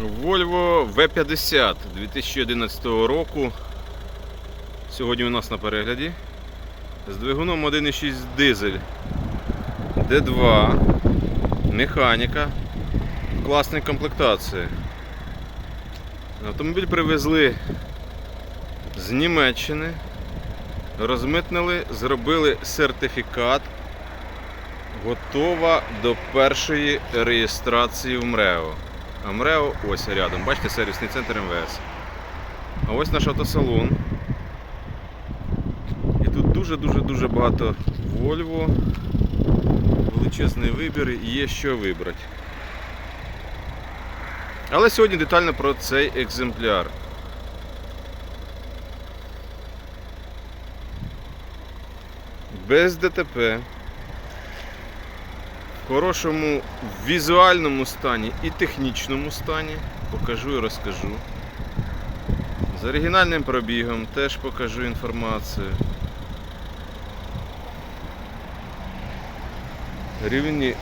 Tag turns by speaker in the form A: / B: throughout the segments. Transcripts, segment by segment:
A: Volvo V50 2011 року. Сьогодні у нас на перегляді. З двигуном 1.6 дизель D2. Механіка в класній комплектації. Автомобіль привезли з Німеччини. Розмитнили, зробили сертифікат. Готова до першої реєстрації в МРЕО. А МРЕО ось рядом. Бачите, сервісний центр МВС. А ось наш автосалон. І тут дуже-дуже-дуже багато Volvo. Величезний вибір і є що вибрати. Але сьогодні детально про цей екземпляр. Без ДТП. Хорошому візуальному стані і технічному стані покажу і розкажу. З оригінальним пробігом теж покажу інформацію. Рівні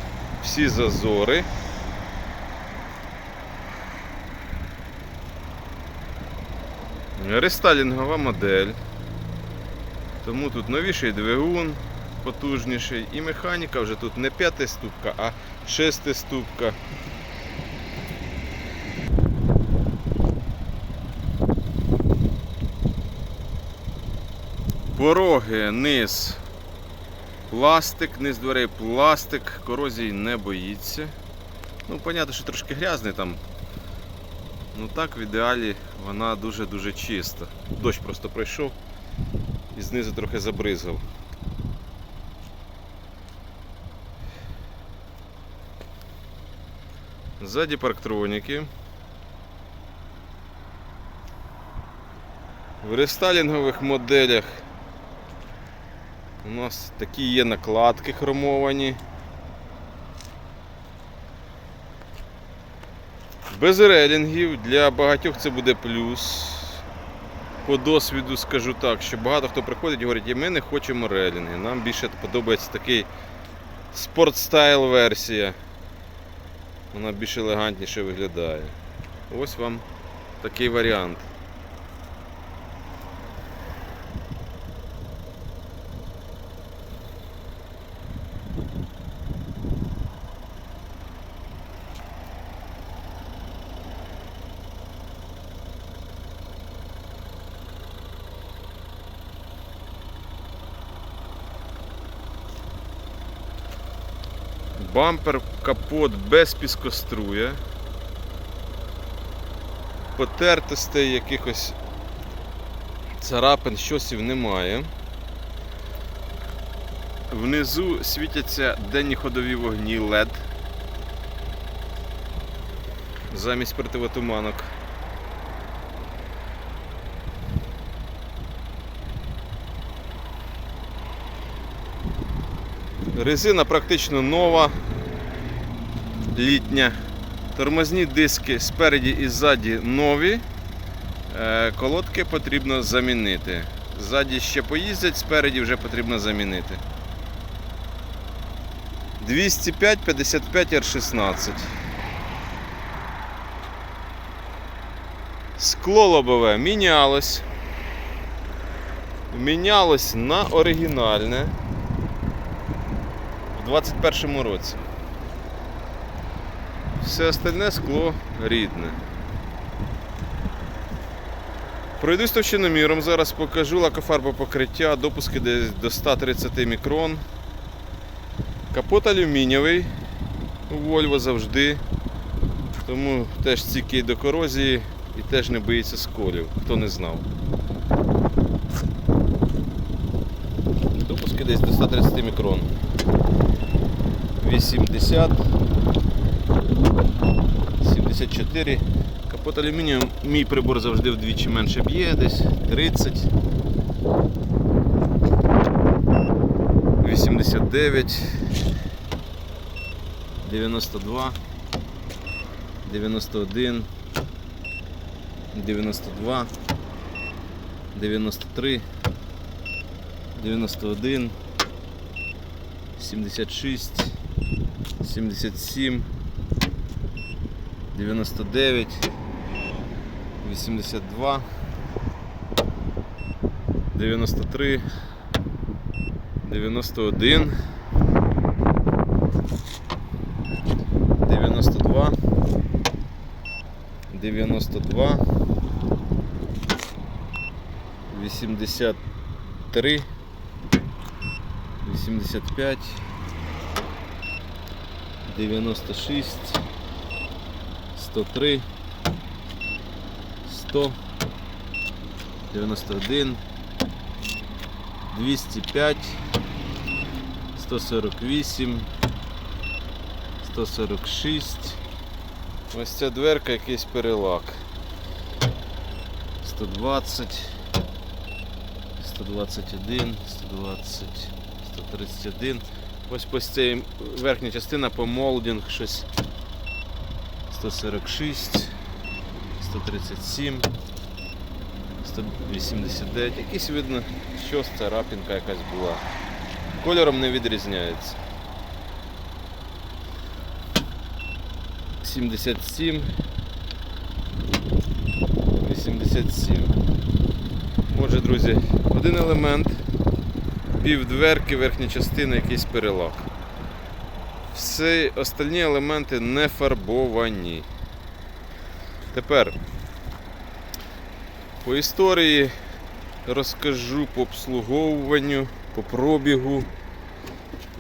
A: всі зазори. Рестайлінгова модель. Тому тут новіший двигун, потужніший і механіка вже тут не п'ятиступка, а шестиступка. Пороги, низ пластик, низ дверей пластик, корозії не боїться. Ну, понятно, що трошки грязний там. Ну так, в ідеалі вона дуже-дуже чиста. Дощ просто пройшов і знизу трохи забризгав. Ззаді парктроніки. В рестайлінгових моделях у нас такі є накладки хромовані. Без релінгів для багатьох це буде плюс. По досвіду скажу так, що багато хто приходить і говорить, «І ми не хочемо релінги. Нам більше подобається такий спортстайл версія. Вона більш елегантніше виглядає. Ось вам такий варіант. Бампер, капот без піскоструя. Потертостей якихось царапин, щосів немає. Внизу світяться денні ходові вогні LED замість противотуманок. Резина практично нова, літня. Тормозні диски спереді і ззаді нові. Е, Колодки потрібно замінити. Ззаді ще поїздять, спереді вже потрібно замінити. 205 55 R16. Скло лобове мінялось. Мінялось на оригінальне в 21 році. Все остальне скло рідне. Пройдусь товщиноміром, зараз покажу лакофарбове покриття, допуски десь до 130 мікрон. Капот алюмінієвий у Volvo завжди, тому теж стійкий до корозії і теж не боїться сколів, хто не знав. Допуски десь до 130 мікрон. 80 74 Капот алюмінію, мій прибор завжди вдвічі менше б'є, десь 30 89 92 91 92 93 91 76 77 99, 82, 93, 91, 92, 92, 83, 85, 96, 103, 100, 91, 205, 148, 146. Ось ця дверка якийсь перелак. 120, 121, 120, 131. Ось по цій верхня частина по молдинг щось 146, 137, 189. Якийсь видно, що царапінка якась була. Кольором не відрізняється. 77, 87. Отже, друзі, один елемент, пів дверки, верхня частина, якийсь перелак. Всі остальні елементи не фарбовані. Тепер по історії розкажу по обслуговуванню, по пробігу.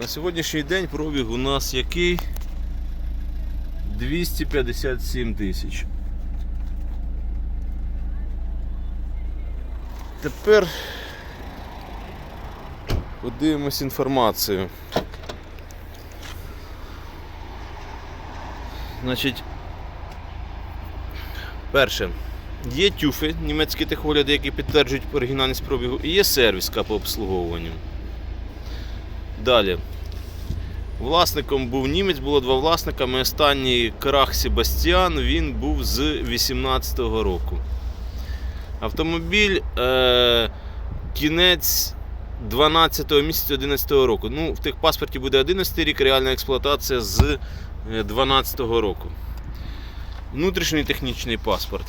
A: На сьогоднішній день пробіг у нас який? 257 тисяч. Тепер подивимось інформацію. Значить, перше, є тюфи, німецькі техогляди, які підтверджують оригінальність пробігу, і є сервіска по обслуговуванню. Далі. Власником був німець, було два власника. Ми останній крах Себастьян, він був з 18-го року. Автомобіль е, кінець 12 місяця 11 року. Ну, в тих паспорті буде 11 рік, реальна експлуатація з 12 року. Внутрішній технічний паспорт.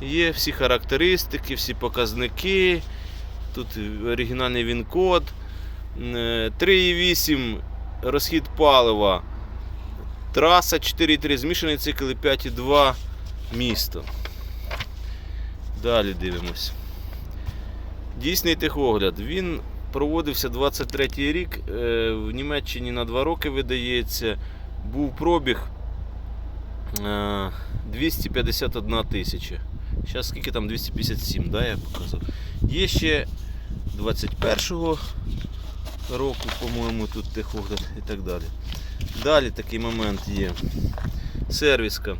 A: Є всі характеристики, всі показники. Тут оригінальний він-код. Е, 3,8 розхід палива. Траса 4,3, змішаний цикл і 5,2 місто. Далі дивимось. Дійсний техогляд. Він проводився 23 рік. е, В Німеччині на 2 роки видається. Був пробіг е, 251 тисяча. Зараз скільки там 257, да, я показав. Є ще 21-го року, по-моєму, тут техогляд і так далі. Далі такий момент є. Сервіска.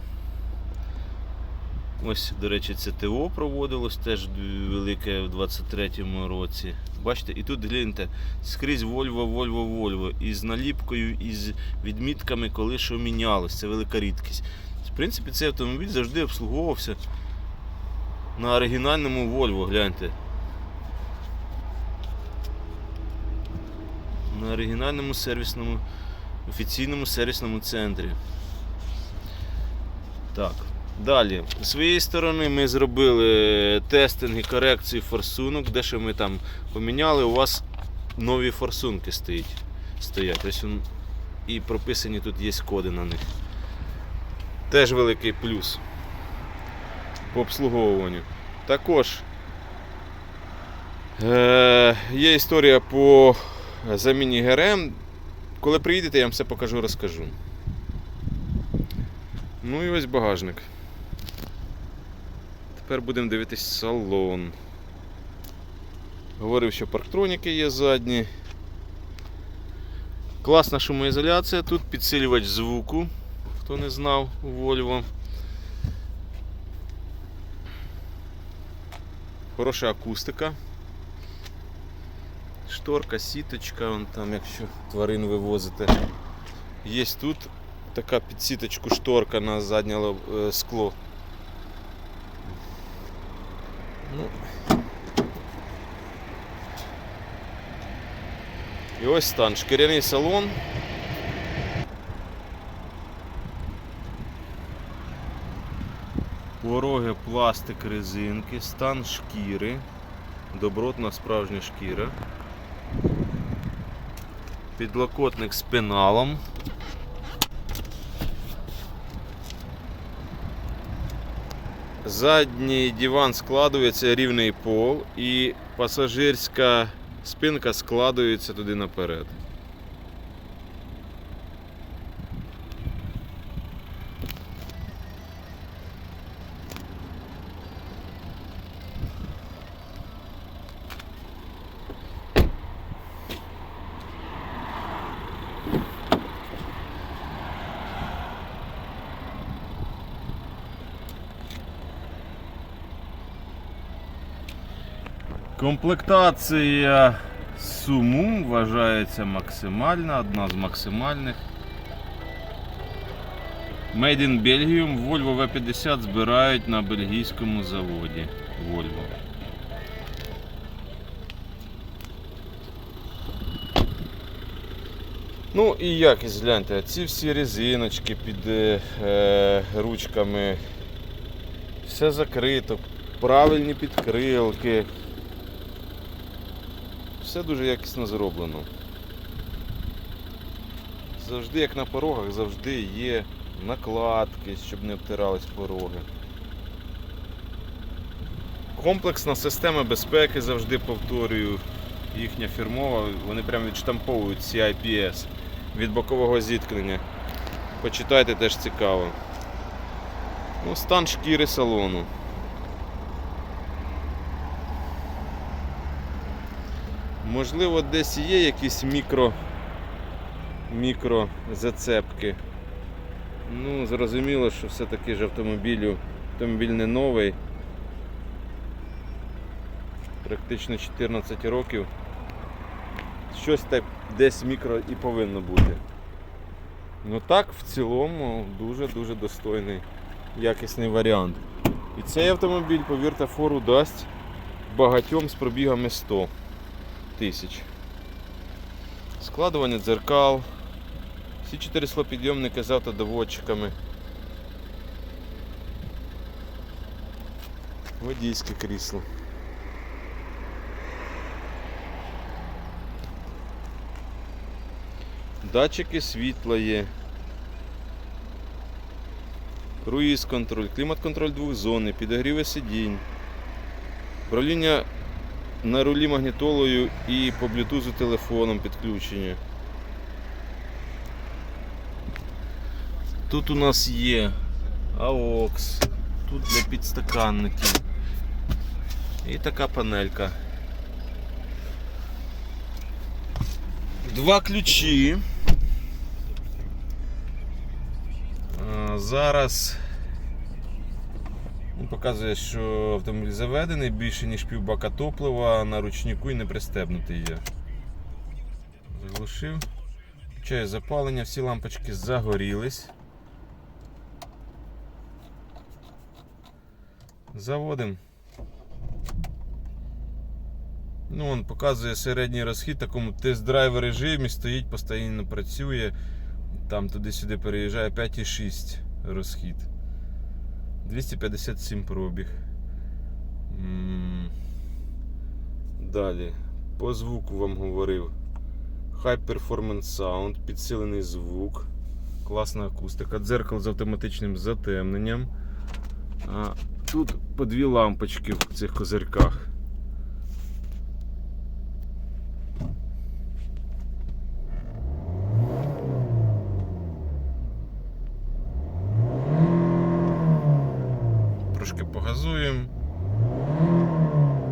A: Ось, до речі, це ТО проводилось теж велике в 23-му році. Бачите, і тут гляньте, скрізь Volvo, Volvo, Volvo. І з наліпкою, і з відмітками, коли що мінялось. Це велика рідкість. В принципі, цей автомобіль завжди обслуговувався на оригінальному Volvo, гляньте. На оригінальному сервісному, офіційному сервісному центрі. Так. Далі, з своєї сторони ми зробили тестинг і корекцію форсунок, де що ми там поміняли, у вас нові форсунки стоять. стоять. Ось і прописані тут є коди на них. Теж великий плюс по обслуговуванню. Також е- є історія по заміні ГРМ. Коли приїдете, я вам все покажу, розкажу. Ну і ось багажник. Тепер будемо дивитись салон. Говорив, що парктроніки є задні. Класна шумоізоляція, тут підсилювач звуку, хто не знав у Volvo. Хороша акустика. Шторка, сіточка, вон там, якщо тварин вивозите. Є тут така під сіточку шторка на заднє е, скло. Ну. І ось стан, шкіряний салон. Пороги, пластик, резинки, стан шкіри, добротна справжня шкіра, підлокотник з пеналом. Задній диван складується рівний пол і пасажирська спинка складується туди наперед. Комплектація суму вважається максимальна, одна з максимальних. Made in Belgium Volvo V50 збирають на бельгійському заводі Volvo. Ну і якість гляньте, ці всі резиночки під е, е, ручками, все закрито, правильні підкрилки. Все дуже якісно зроблено. Завжди, як на порогах, завжди є накладки, щоб не обтирались пороги. Комплексна система безпеки завжди повторюю. Їхня фірмова, вони прямо відштамповують CIPS від бокового зіткнення. Почитайте теж цікаво. Ну, стан шкіри салону. Можливо, десь є якісь мікро, мікро зацепки. Ну, зрозуміло, що все-таки ж автомобілю, автомобіль не новий. Практично 14 років. Щось так десь мікро і повинно бути. Ну так, в цілому, дуже-дуже достойний, якісний варіант. І цей автомобіль, повірте, фору дасть багатьом з пробігами 100 тисяч. Складування дзеркал. Всі чотири склопідйомники з автодоводчиками. Водійське крісло. Датчики світла є. Круїз контроль, клімат-контроль двохзонний, підогріви сидінь. Управління на рулі магнітолою і по блютузу телефоном підключення. Тут у нас є AUX, тут для підстаканників. І така панелька. Два ключі. Зараз показує, що автомобіль заведений більше ніж півбака топлива на ручнику і не пристебнутий є. Заглушив. Включаю запалення, всі лампочки загорілись. Заводимо. Ну, він показує середній розхід, такому тест-драйв режимі, стоїть, постійно працює. Там туди-сюди переїжджає 5,6 розхід. 257 пробіг. Далі. По звуку вам говорив. High Performance Sound, підсилений звук, класна акустика, дзеркало з автоматичним затемненням. Тут по дві лампочки в цих козирках. Трошки погазуємо.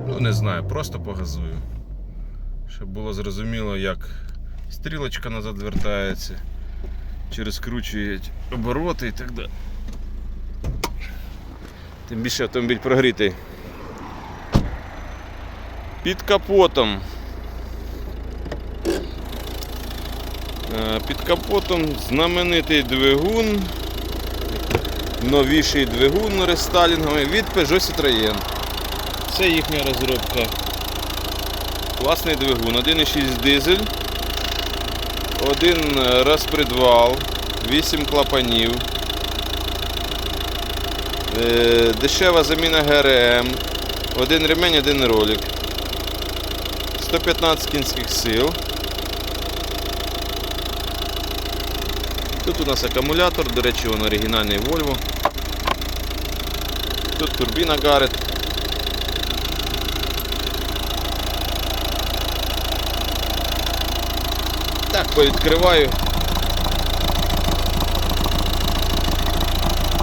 A: Ну, не знаю, просто погазую. Щоб було зрозуміло, як стрілочка назад вертається, чи розкручують обороти і так далі. Тим більше автомобіль прогрітий. Під капотом. Е, Під капотом знаменитий двигун. Новіший двигун рестайлінговий від Peugeot Citroën. Це їхня розробка. Класний двигун, 1,6 дизель, один розпредвал, 8 клапанів. Е, Дешева заміна ГРМ. Один ремень, один ролик. 115 кінських сил. Тут у нас акумулятор, до речі, він оригінальний Volvo. Тут турбіна Гарет. Так, повідкриваю.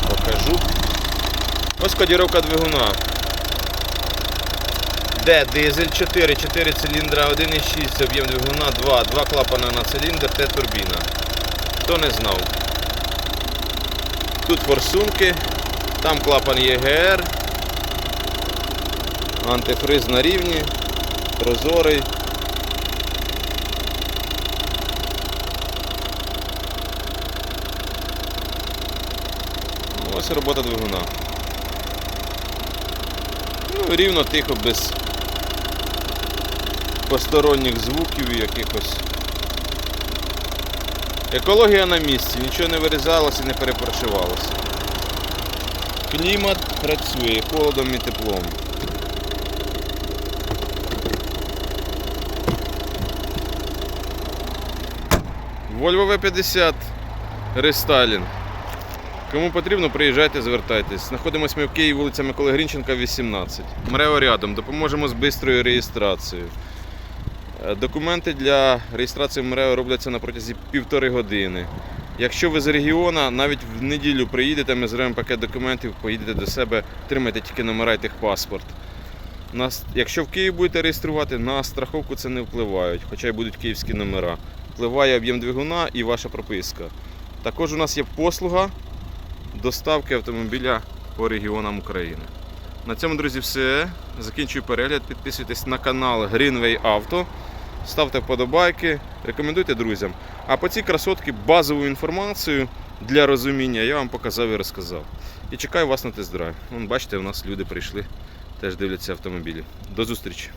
A: Покажу. Ось кодіровка двигуна. Д дизель 4, 4 циліндра, 1,6 об'єм двигуна, 2, 2 клапана на циліндр, Т турбіна. Хто не знав. Тут форсунки, там клапан ЄГР, антифриз на рівні, прозорий. Ну, робота двигуна. Ну, рівно, тихо, без посторонніх звуків і якихось. Екологія на місці, нічого не вирізалося і не перепрошивалося. Клімат працює холодом і теплом. Volvo V50 рестайлінг. Кому потрібно, приїжджайте, звертайтесь. Знаходимося ми в Києві, вулиця Миколи Грінченка, 18. МРЕО рядом, допоможемо з швидкою реєстрацією. Е, Документи для реєстрації в МРЕО робляться на протязі півтори години. Якщо ви з регіону, навіть в неділю приїдете, ми зробимо пакет документів, поїдете до себе, отримайте тільки номера і техпаспорт. Нас, якщо в Києві будете реєструвати, на страховку це не впливають, хоча й будуть київські номера. Впливає об'єм двигуна і ваша прописка. Також у нас є послуга доставки автомобіля по регіонам України. На цьому, друзі, все. Закінчую перегляд. Підписуйтесь на канал Greenway Auto. Ставте вподобайки, рекомендуйте друзям. А по цій красотці базову інформацію для розуміння я вам показав і розказав. І чекаю вас на тест-драйв. Вон, бачите, у нас люди прийшли, теж дивляться автомобілі. До зустрічі!